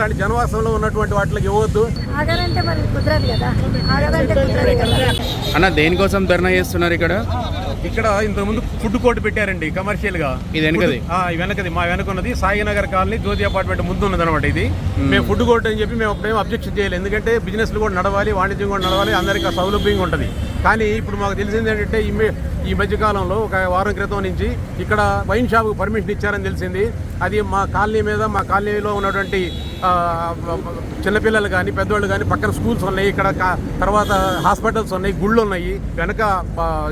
ఇలాంటి జనవాసంలో ఉన్నటువంటి వాటికి ఇవ్వద్దు అన్న దేనికోసం ధర్నా చేస్తున్నారు ఇక్కడ? ఇక్కడ ఇంతకుముందు ఫుడ్ కోర్ట్ పెట్టారండి కమర్షియల్గా ఇది వెనకది? వెనకది మా వెనక ఉన్నది సాయినగర్ కాలనీ జ్యోతి అపార్ట్మెంట్ ముందు ఉన్నది అనమాట ఇది. మేము. ఫుడ్ కోర్ట్ అని చెప్పి మేము అప్పుడేం అబ్జెక్షన్ చేయలేదు. ఎందుకంటే బిజినెస్లు కూడా నడవాలి వాణిజ్యం కూడా నడవాలి అందరికీ ఆ సౌలభ్యంగా ఉంటుంది. కానీ ఇప్పుడు మాకు తెలిసింది ఏంటంటే ఈ మధ్యకాలంలో ఒక వారం క్రితం నుంచి ఇక్కడ వైన్ షాప్కు పర్మిషన్ ఇచ్చారని తెలిసింది. అది మా కాలనీ మీద మా కాలనీలో ఉన్నటువంటి చిన్నపిల్లలు కానీ పెద్దవాళ్ళు కానీ పక్కన స్కూల్స్ ఉన్నాయి. ఇక్కడ తర్వాత హాస్పిటల్స్ ఉన్నాయి గుళ్ళు ఉన్నాయి. వెనక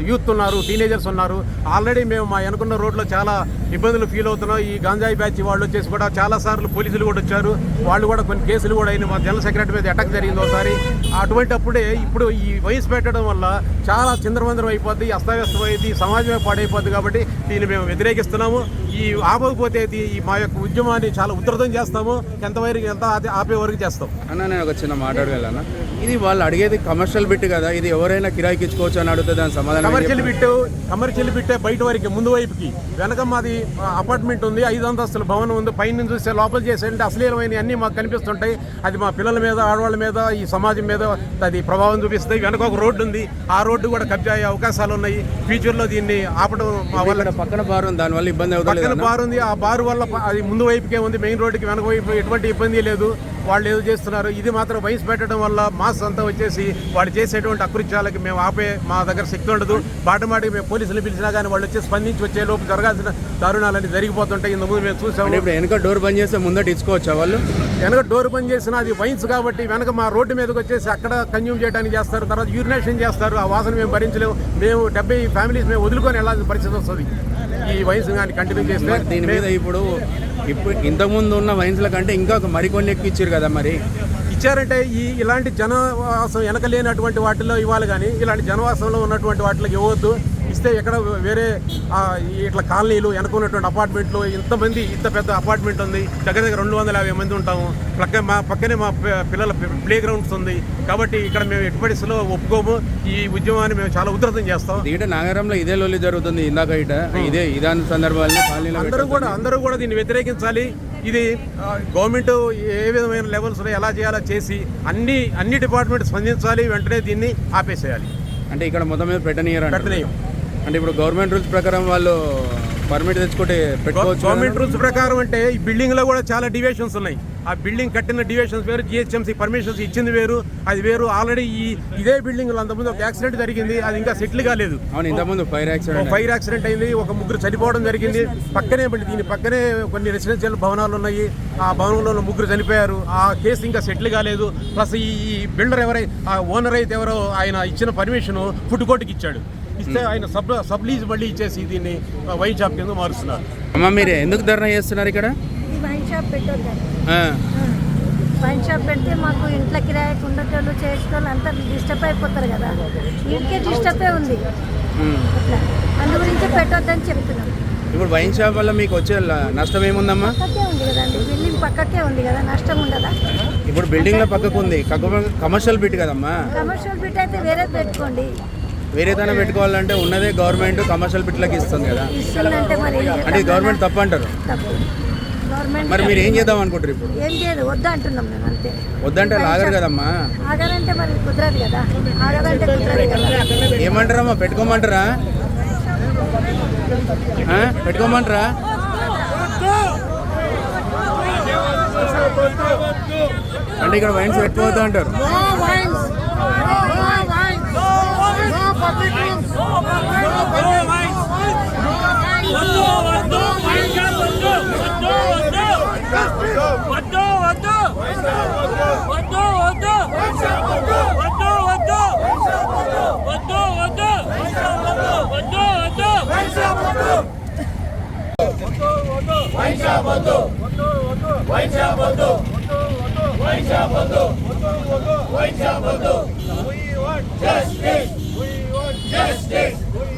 యూత్ ఉన్నారు టీనేజర్స్ ఉన్నారు. ఆల్రెడీ మేము మా వెనుకున్న రోడ్లో చాలా ఇబ్బందులు ఫీల్ అవుతున్నాం. ఈ గంజాయి బ్యాచ్ వాళ్ళు వచ్చేసి కూడా చాలా సార్లు పోలీసులు కూడా వచ్చారు. వాళ్ళు కూడా కొన్ని కేసులు కూడా అయినాయి మా జనరల్ సెక్రటరీ మీద అటాక్ జరిగింది ఒకసారి. అటువంటి అప్పుడే ఇప్పుడు ఈ వయసు పెట్టడం వల్ల చాలా చిందరవందరం అయిపోద్ది అస్తవ్యస్తం అయింది సమాజమే పాడైపోద్ది కాబట్టి దీన్ని మేము వ్యతిరేకిస్తున్నాము. ఈ ఆపకపోతే ఈ మా యొక్క ఉద్యమాన్ని చాలా ఉధృతం చేస్తాము. ఎంతవరకు ఎంత ఆపే- వరకు చేస్తాం. అన్న నేను ఒక చిన్న మాట్లాడగలనా ఇది వాళ్ళు అడిగేది కమర్షియల్ బిట్ కదా. ఇది ఎవరైనా కిరాయికి ఇచ్చుకోవచ్చు అని అడిగితే దాని సమాధానం కమర్షియల్? బిట్టు కమర్షియల్ బిట్టే బయట వరకు ముందు వైపుకి. వెనక మాది అపార్ట్మెంట్ ఉంది. ఐదు అంతస్తుల భవనం ఉంది. పైన చూస్తే లోపల చేసేయంటే అశ్లీలమైన అన్ని మాకు కనిపిస్తుంటాయి. అది మా పిల్లల మీద ఆడవాళ్ళ మీద ఈ సమాజం మీద అది ప్రభావం చూపిస్తుంది. వెనక ఒక రోడ్డు ఉంది. ఆ రోడ్డు కూడా కబ్జా అయ్యే అవకాశాలు ఉన్నాయి. ఫ్యూచర్లో దీన్ని ఆపడం మా వల్ల పక్కన బార్ ఉంది దానివల్ల ఇబ్బంది అవుతుంది పక్కన బార్ ఉంది ఆ బార్ వల్ల అది ముందు వైపుకే ఉంది మెయిన్ రోడ్డుకి వెనక వైపు ఎటువంటి ఇబ్బంది లేదు. వాళ్ళు ఏదో చేస్తున్నారు. ఇది మాత్రం వయసు పెట్టడం వల్ల మాస్ అంతా వచ్చేసి వాళ్ళు చేసేటువంటి అకృత్యాలకి మేము ఆపే మా దగ్గర శక్తి ఉండదు. బాటమాటికి మేము పోలీసులు పిలిచినా కానీ వాళ్ళు వచ్చి స్పందించి వచ్చే లోపు జరగాల్సిన దారుణాలన్నీ జరిగిపోతుంటాయి. ఇంత ముందు మేము చూసాము. ఇప్పుడు వెనక డోర్ బంద్ చేస్తే ముందట ఇచ్చుకోవచ్చా వాళ్ళు? వెనక డోర్ బంద్ చేసిన అది వైన్స్ కాబట్టి వెనక మా రోడ్డు మీదకి వచ్చేసి అక్కడ కన్జ్యూమ్ చేయడానికి చేస్తారు. తర్వాత యూరినేషన్ చేస్తారు. ఆ వాసన మేము భరించలేము. మేము డెబ్బై ఫ్యామిలీస్ మేము వదులుకొని వెళ్ళాల్సిన పరిస్థితి వస్తుంది. ఈ వైన్స్ కానీ కంటిన్యూ చేస్తే దీని మీద ఇప్పుడు ఇప్పుడు ఇంతకుముందు ఉన్న వైన్స్ల కంటే ఇంకా మరికొన్ని ఎక్కిచ్చారు కదా మరి? ఇచ్చారంటే ఈ ఇలాంటి జనవాసం వెనక లేనటువంటి వాటిలో ఇవ్వాలి కానీ ఇలాంటి జనవాసంలో ఉన్నటువంటి వాటికి ఇవ్వద్దు ఇస్తే ఎక్కడ వేరే ఇట్లా కాలనీలు వెనక ఉన్నటువంటి అపార్ట్మెంట్లు ఇంతమంది ఇంత పెద్ద అపార్ట్మెంట్ ఉంది. దగ్గర దగ్గర రెండు వందల యాభై మంది ఉంటాము. పక్క మా పక్కనే మా పిల్లల ప్లే గ్రౌండ్స్ ఉంది. కాబట్టి ఇక్కడ మేము పరిస్థితుల్లో ఒప్పుకోము. ఈ ఉద్యమాన్ని మేము చాలా ఉధృతం చేస్తాం. దీంట్లో నగరంలో ఇదే లొల్లి జరుగుతుంది ఇందాక ఇట. ఇదే ఇదాని సందర్భాల్లో కాలనీలో అందరూ కూడా అందరూ కూడా దీన్ని వ్యతిరేకించాలి. ఇది గవర్నమెంట్ ఏ విధమైన లెవెల్స్లో ఎలా చేయాలో చేసి అన్ని అన్ని డిపార్ట్మెంట్ స్పందించాలి. వెంటనే దీన్ని ఆపేసేయాలి. అంటే ఇక్కడ మొత్తం మీద పెట్టనీయరు పెట్టనీయం అంటే ఇప్పుడు గవర్నమెంట్ రూల్స్ ప్రకారం వాళ్ళు పర్మిట్ తెచ్చుకుంటే పెట్టుకోవచ్చు గవర్నమెంట్ రూల్స్ ప్రకారం అంటే ఈ బిల్డింగ్లో కూడా చాలా డివిషన్స్ ఉన్నాయి. ఆ బిల్డింగ్ కట్టిన డివిషన్స్ వేరు జిహెచ్ఎంసీ పర్మిషన్స్ ఇచ్చింది వేరు అది వేరు. ఆల్రెడీ ఈ ఇదే బిల్డింగ్లో అంతకుముందు ఒక యాక్సిడెంట్ జరిగింది అది ఇంకా సెటిల్ కాలేదు. అవును ఇంతకుముందు ఫైర్ యాక్సిడెంట్ ఫైర్ యాక్సిడెంట్ అయింది. ఒక ముగ్గురు చనిపోవడం జరిగింది. పక్కనే దీని పక్కనే కొన్ని రెసిడెన్షియల్ భవనాలు ఉన్నాయి. ఆ భవనంలో ముగ్గురు చనిపోయారు. ఆ కేసు ఇంకా సెటిల్ కాలేదు. ప్లస్ ఈ బిల్డర్ ఎవరై ఆ ఓనర్ అయితే ఎవరో ఆయన ఇచ్చిన పర్మిషన్ ఫుడ్ కోర్టుకి ఇచ్చాడు. ఇస్తే ఆయన సబ్ సబ్ లీజ్ మళ్ళీ ఇచ్చేసి దీన్ని వైన్ షాప్ కింద మారుస్తున్నారు. అమ్మ మీరు ఎందుకు ధర్నా చేస్తున్నారు ఇక్కడ? ఈ వైన్ షాప్ వైన్ షాప్ పెడితే మాకు ఇంట్లో కిరాయికి ఉండేటోళ్ళు చేసేటోళ్ళు అంతా డిస్టర్బ్ అయిపోతారు కదా. ఇంటికే డిస్టర్బే ఉంది. అందు గురించి పెట్టొద్దని చెప్తున్నాం. ఇప్పుడు వైన్ షాప్ వల్ల మీకు వచ్చే నష్టం ఏముందమ్మా? పక్కకే ఉంది కదండి. బిల్డింగ్ పక్కకే ఉంది కదా నష్టం ఉండదా? ఇప్పుడు బిల్డింగ్లో పక్కకు ఉంది. కమర్షియల్ బిట్ కదమ్మా? కమర్షియల్ బిట్ అయితే వేరే పెట్టుకోండి. వేరే తన పెట్టుకోవాలంటే ఉన్నదే గవర్నమెంట్ కమర్షియల్ బిట్లకి ఇస్తుంది కదా. అంటే గవర్నమెంట్ తప్పు. అంటారు మరి మీరు ఏం చేద్దాం అనుకుంటారు ఇప్పుడు? ఏం చేయదు వద్దు అంటున్నాం మేము అంతే. వద్దంటే లాగరు కదమ్మా. మరి కుదరదు కదా. కుదరదు కదా. ఏమంటారమ్మా? పెట్టుకోమంటారా? పెట్టుకోమంటారా? అంటే ఇక్కడ వైన్స్ పెట్టుకోవద్దు అంటారు. వద్దు వైద్య వద్దు వైద్య వద్దు వైద్య వద్దు జస్టిస్ justice.